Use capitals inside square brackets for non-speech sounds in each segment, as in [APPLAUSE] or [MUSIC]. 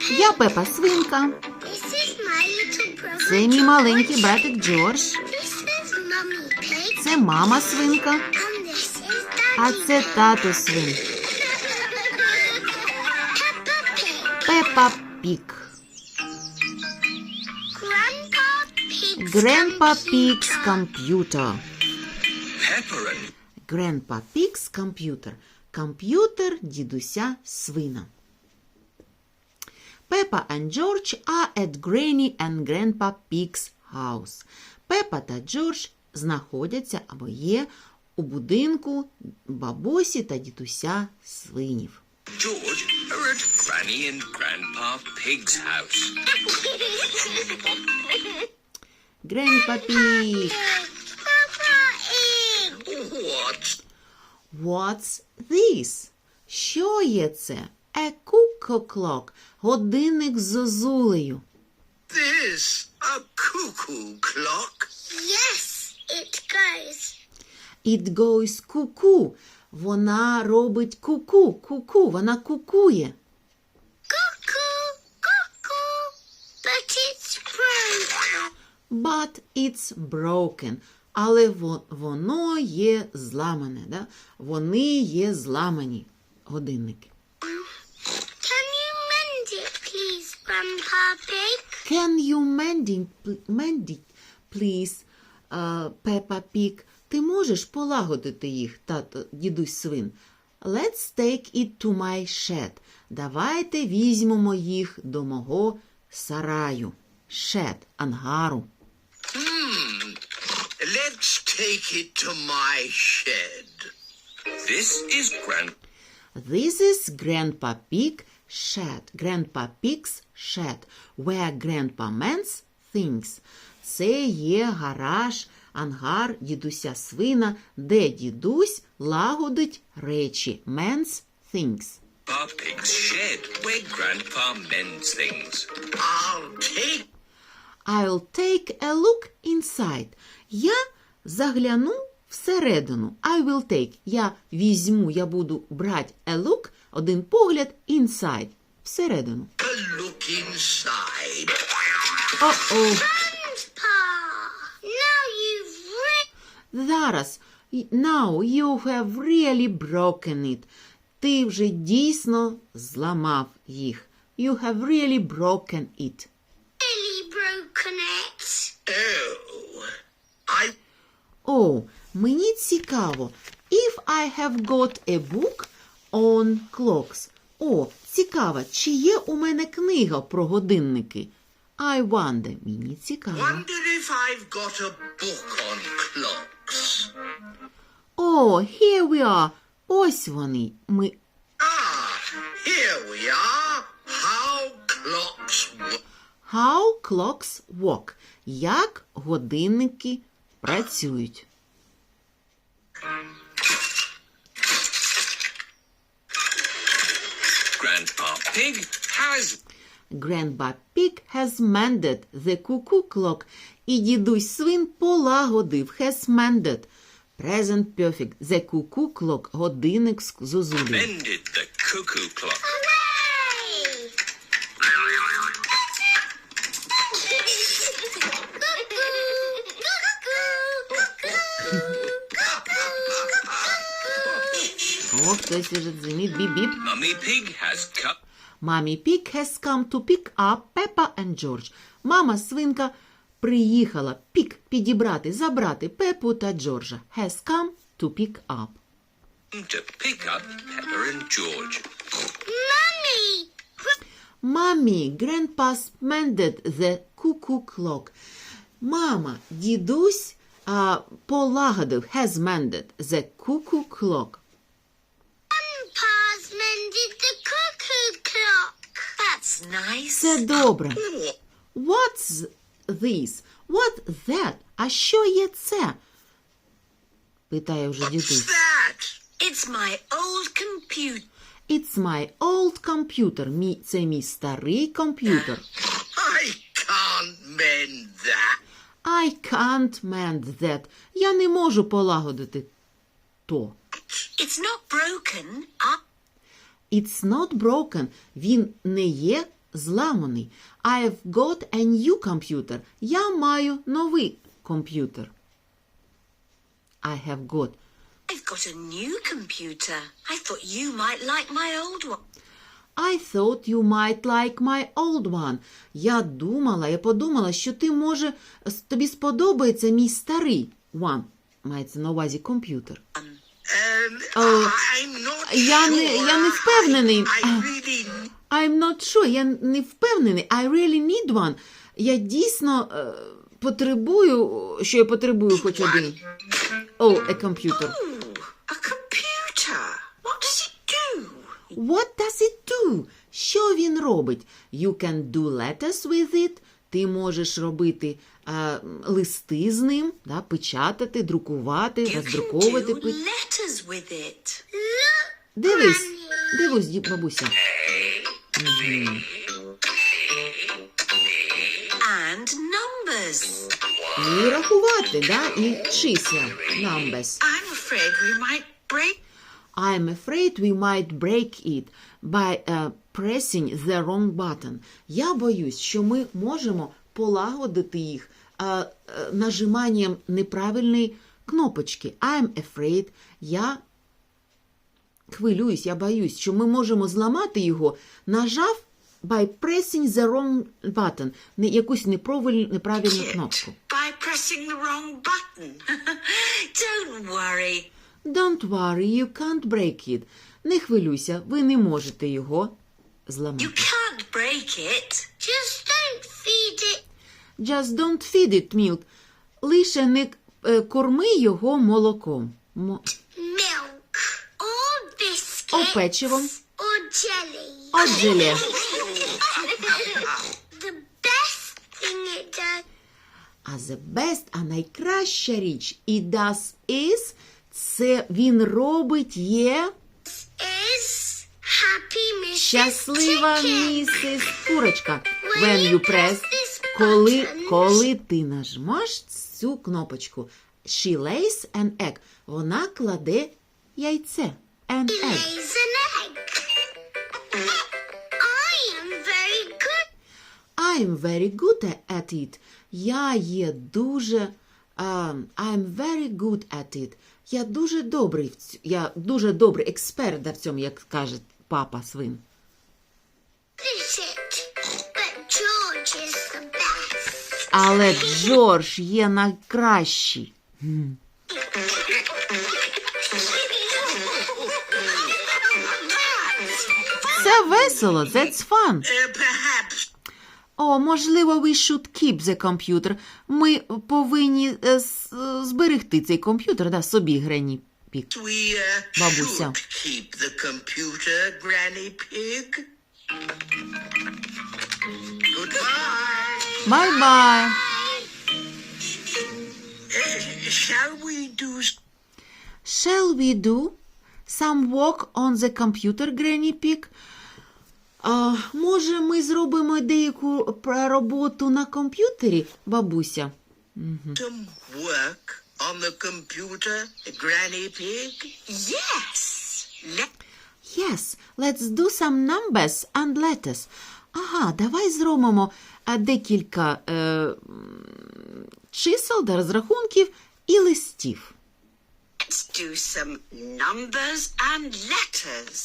Я Пепа свинка. Це мій маленький братик Джордж. Це мама свинка. А це тато свин. Пепа Пік. Grandpa Pig's and Grandpa Pig's computer. Комп'ютер дідуся свина. Peppa and George are at Granny and Grandpa Pig's house. Пепа та Джордж знаходяться або є у будинку бабусі та дідуся свинів. George are at Granny and Grandpa Pig's house. Grandpa Pig. What? What's this? Що є це? A cuckoo clock. Годинник з зозулею. This a cuckoo clock? Yes, it goes. It goes cuckoo. Вона робить куку, куку, вона кукує. Cuckoo, cuckoo. But it's broken. But it's broken. Але во- воно є зламане. Да? Вони є зламані годинники. Can you mend it, please, Grandpa Pig? Can you mend it, mend it please, uh, Peppa Pig? Ти можеш полагодити їх, тато, дідусь свин? Let's take it to my shed. Давайте візьмемо їх до мого сараю. Shed, ангару. Hmm. Let's take it to my shed. This is Grand. This is Grandpa Pig shed. Grandpa Pig's shed, where Grandpa mends things. Це є гараж, ангар дідуся свина, де дідусь лагодить речі. Mends things. Grandpa Pig's shed, where Grandpa mends things. I'll take. I'll take a look inside. Я загляну всередину. I will take. Я візьму, я буду брати a look, один погляд inside. Всередину. Look inside. О-о. Зараз. Now you have really broken it. Ти вже дійсно зламав їх. You have really broken it. really broken it. Oh. I. О, мені цікаво. If I have got a book on clocks. О, цікаво, чи є у мене книга про годинники? I wonder. Мені цікаво. Wonder if I've got a book on clocks. О, here we are. Ось вони. Ми Ah, here we are. How clocks work. How clocks walk. Як годинники працюють. Grandpa Pig has Grandpa Pig has mended the cuckoo clock. І дідусь свин полагодив. Has mended. Present perfect. The cuckoo clock. Годинник з зозулі. mended the cuckoo clock. Хтось уже дзвонить. Біп-біп. Mummy Pig has cut. Мамі Пік has come to pick up Peppa and George. Мама свинка приїхала пік підібрати, забрати Пепу та Джорджа. Has come to pick up. to pick up Pepper and George. Mummy! Мамі, grandpa's mended the cuckoo clock. Мама, дідусь а, полагодив, has mended the cuckoo clock. That's nice. Це добре. What's this? What that? А що є це? Питає вже What's дідусь. that? It's my old computer. It's my old computer. Мій, це мій старий комп'ютер. I can't mend that. I can't mend that. Я не можу полагодити то. It's not broken. Up. It's not broken. Він не є зламаний. I've got a new computer. Я маю новий комп'ютер. I have got. I've got a new computer. I thought you might like my old one. I thought you might like my old one. Я думала, я подумала, що ти може тобі сподобається мій старий one. Мається на увазі комп'ютер. Um, Oh, я не- я не впевнений. I'm not sure, я не впевнений. I really need one. Я дійсно е, потребую, що я потребую хоч один. Oh, a computer. Ooh, a computer. What does it do? What does it do? Що він робить? You can do letters with it. Ти можеш робити е, листи з ним, да, печатати, друкувати, роздруковувати. Дивись, дивись, бабуся. And numbers. І рахувати, да, і числа, numbers. I'm afraid we might break. I'm afraid we might break it by uh, pressing the wrong button. Я боюсь, що ми можемо полагодити їх uh, uh, нажиманням неправильної кнопочки. I'm afraid. Я хвилююсь, я боюсь, що ми можемо зламати його, нажав by pressing the wrong button, не якусь неправильну, неправильну кнопку. by pressing the wrong button. [LAUGHS] Don't worry. Don't worry, you can't break it. Не хвилюйся, ви не можете його зламати. You can't break it. Just Just don't feed it milk. Лише не е, корми його молоком. Мо- milk or biscuits О печивом, or jelly. о желе. The best thing it does А the best, а найкраща річ і does is, це він робить є is happy Mrs. щаслива Chicken. місіс курочка. When you press коли, коли ти нажмаш цю кнопочку, she lays an egg, вона кладе яйце. An egg. lays an egg. [LAUGHS] I am very good. I'm very good at it. Я є дуже. Um, I'm very good at it. Я дуже добрий я дуже добрий експерт в цьому, як каже папа свин. Але Джордж є найкращий. Це весело, that's fun. О, можливо, we should keep the computer. Ми повинні е, с- зберегти цей комп'ютер, да, собі, Грені Пік. we uh, Бабуся. should keep the computer, Granny Pig. Uh, shall we do Shall we do some work on the computer, Granny Pig? А, може, ми зробимо деяку роботу на комп'ютері, бабуся? Угу. some work on the computer, Granny Pig? Yes. Let Yes, let's do some numbers and letters. Ага, давай зробимо декілька е, чисел та розрахунків і листів. Let's do some numbers and letters.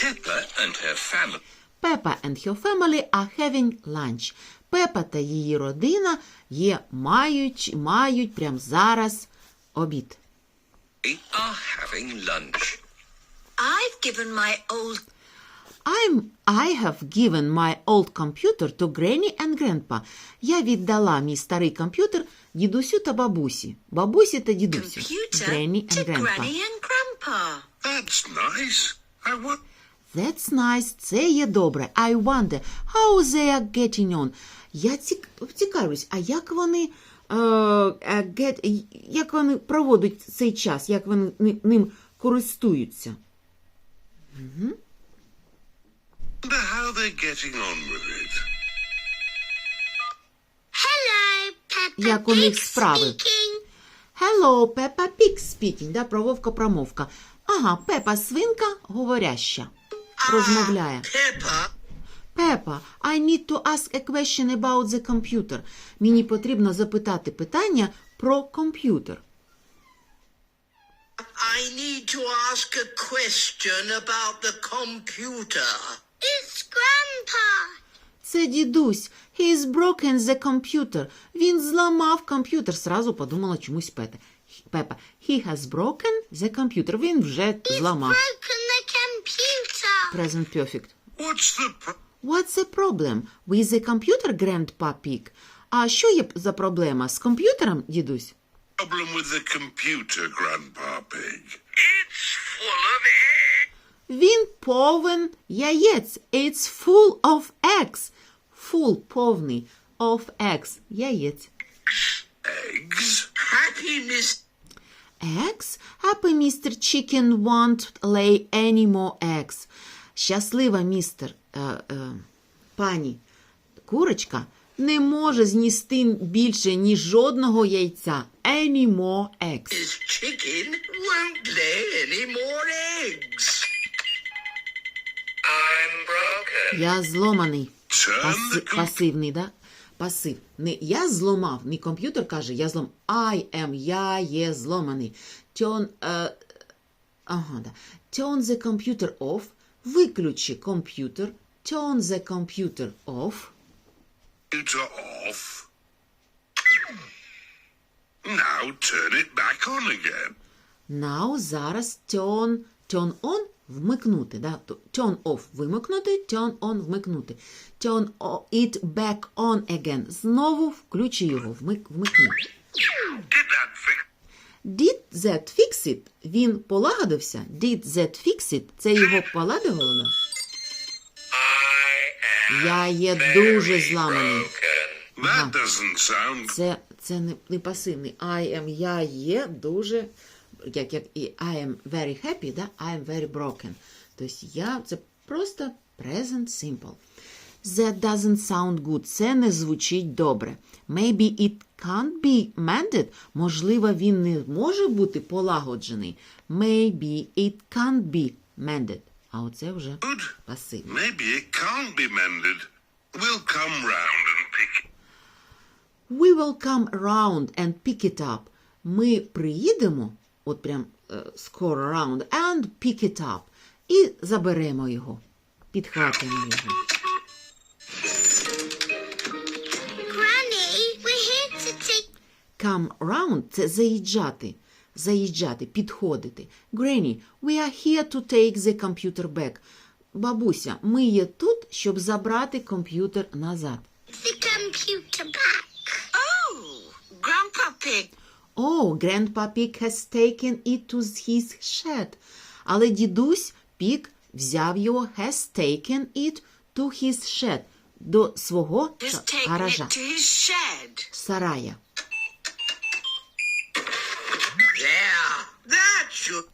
Pepper and her family Peppa and her family are having lunch. Пепа та її родина є мають, мають прямо зараз обід. are having lunch. I've given my old I'm, I have given my old computer to Granny and Grandpa. Я віддала мій старий комп'ютер дідусю та бабусі. Бабусі та дідусю. computer Granny to and Grandpa. Granny and Grandpa. That's nice. I want. That's nice. Це є добре. I wonder how they are getting on. Я цік... цікавлюсь, а як вони, е, е, get... як вони проводять цей час, як вони ним користуються? Wonder how they're getting on with it. Hello, Peppa Як у них справи? speaking. Hello, Peppa Pig speaking, да, про вовка промовка. Ага, Пепа свинка говоряща. розмовляє. Peppa, Пепа, I need to ask a question about the computer. Мені потрібно запитати питання про комп'ютер. I need to ask a question about the computer. It's Це дідусь. He's broken the computer. Він зламав комп'ютер. Сразу подумала чомусь Пета. Пепа. He has broken the computer. Він вже зламав. Broken the computer. Present perfect. What's the pro- What's the problem with the computer, Grandpa Pig? А що є за проблема з комп'ютером, дідусь? problem with the computer, Grandpa Pig? It's full of eggs. Він повен яєць. It's full of eggs. Full, повний, of eggs. Яєць. Eggs? Happy Miss Eggs? Happy Mr. Chicken won't lay any more eggs. Щаслива містер, е, е, пані курочка не може зністи більше ні жодного яйця. Any more eggs. Chicken won't lay any more eggs. Я зломаний. Паси, пасивний, да? Пасив. Не я зломав, не комп'ютер каже, я злом. I am, я є зломаний. Turn, е, ага, да. Turn the computer off. Виключи комп'ютер. Turn the computer off. computer off. Now turn it back on again. Now зараз turn, turn on вмикнути. Да? Turn off вимикнути, turn on вмикнути. Turn it back on again. Знову включи його, вмик, вмикни. Did that fix? It? Він полагодився? Did that fix it? Це його полагодило? I am Я є дуже зламаний. That doesn't sound Це, це не, не пасивний. I am, я є дуже, як, як і I am very happy, да? I am very broken. Тобто я, це просто present simple. That doesn't sound good. Це не звучить добре. Maybe it can't be mended. Можливо, він не може бути полагоджений. Maybe it can't be mended. А оце вже good. пасивний. Maybe it can't be mended. We'll come round and pick it. We will come around and pick it up. Ми приїдемо, от прям е, скоро around, and pick it up. І заберемо його. Підхватимо його. Granny, we're here to take. Come around – це заїжджати. Заїжджати, підходити. Granny, we are here to take the computer back. Бабуся, ми є тут, щоб забрати комп'ютер назад. the computer back. Oh, Grandpa Pig. Oh, Grandpa Pig has taken it to his shed. Але дідусь Пік взяв його has taken it to his shed. До свого гаража, сарая. Should.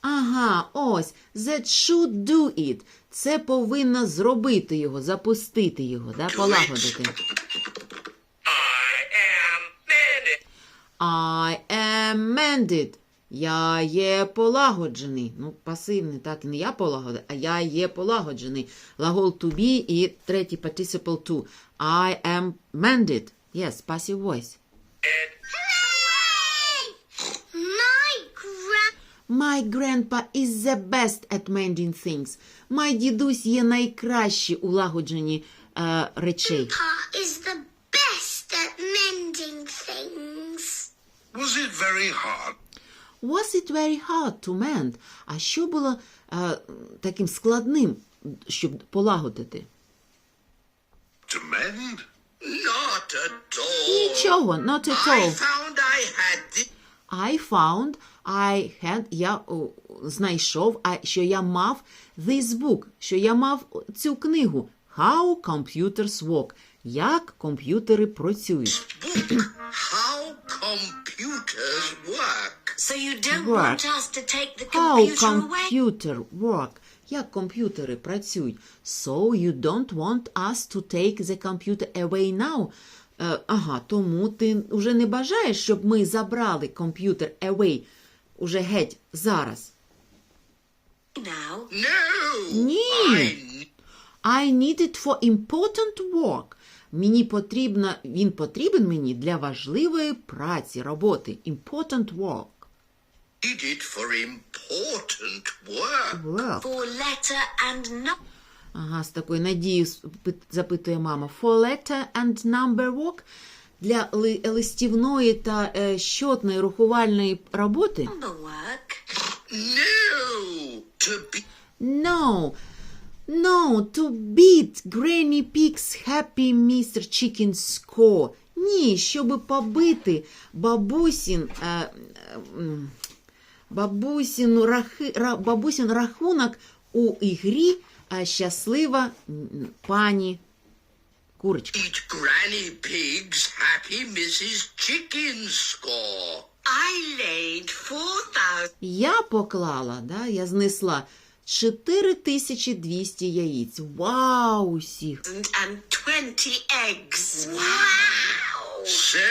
Ага, ось. That should do it. Це повинно зробити його, запустити його, да, полагодити. I am mended. I am mended. Я є полагоджений. Ну, пасивний, так, не я полагоджений, а я є полагоджений. Глагол to be і третій participle to. I am mended. Yes, passive voice. My grand. My grandpa is the best at mending things. Май дідусь є найкращий у лагодженні е, речей. Pa is the best at mending things. Was it very hard Was it very hard to mend? А що було е, таким складним, щоб полагодити? to mend? Not at all. Нічого, not at all. I found I had this. I found, I had, я о, знайшов, а, що я мав this book, що я мав цю книгу How Computers Work, як комп'ютери працюють. book how computers work. So you don't Work. want us to take the How computer away? computer work, як комп'ютери працюють. So you don't want us to take the computer away now. Е, ага, тому ти вже не бажаєш, щоб ми забрали комп'ютер away уже геть зараз. Now, No, Ні. I I need it for important work. Мені потрібно, він потрібен мені для важливої праці, роботи. Important work. need it for important work. Work. For letter and no. Ага, з такою надією запитує мама. For letter and number work для ли- листівної та е, щотної рахувальної роботи. Number work. No, to be No. No, to beat Granny Pig's Happy Mr. Chicken score. Ні, щоб побити бабусін, е, е, бабусін, рахи, бабусін рахунок у ігрі е, щаслива пані курочка. eat Granny Pig's Happy Mrs. Chicken score. I laid 4,000 Я поклала, да, я знесла 4200 яїць. Вау, усіх! and 20 eggs. So,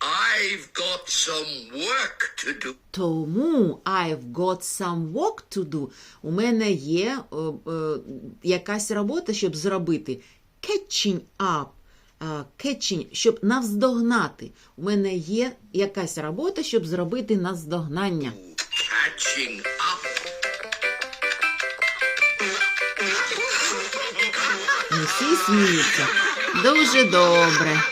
I've got some work to do. Тому I've got some work to do. У мене є е, е, якась робота, щоб зробити catching up. е, Catching, щоб навздогнати. У мене є якась робота, щоб зробити наздогнання. Catching up. Всі сміються. Дуже добре.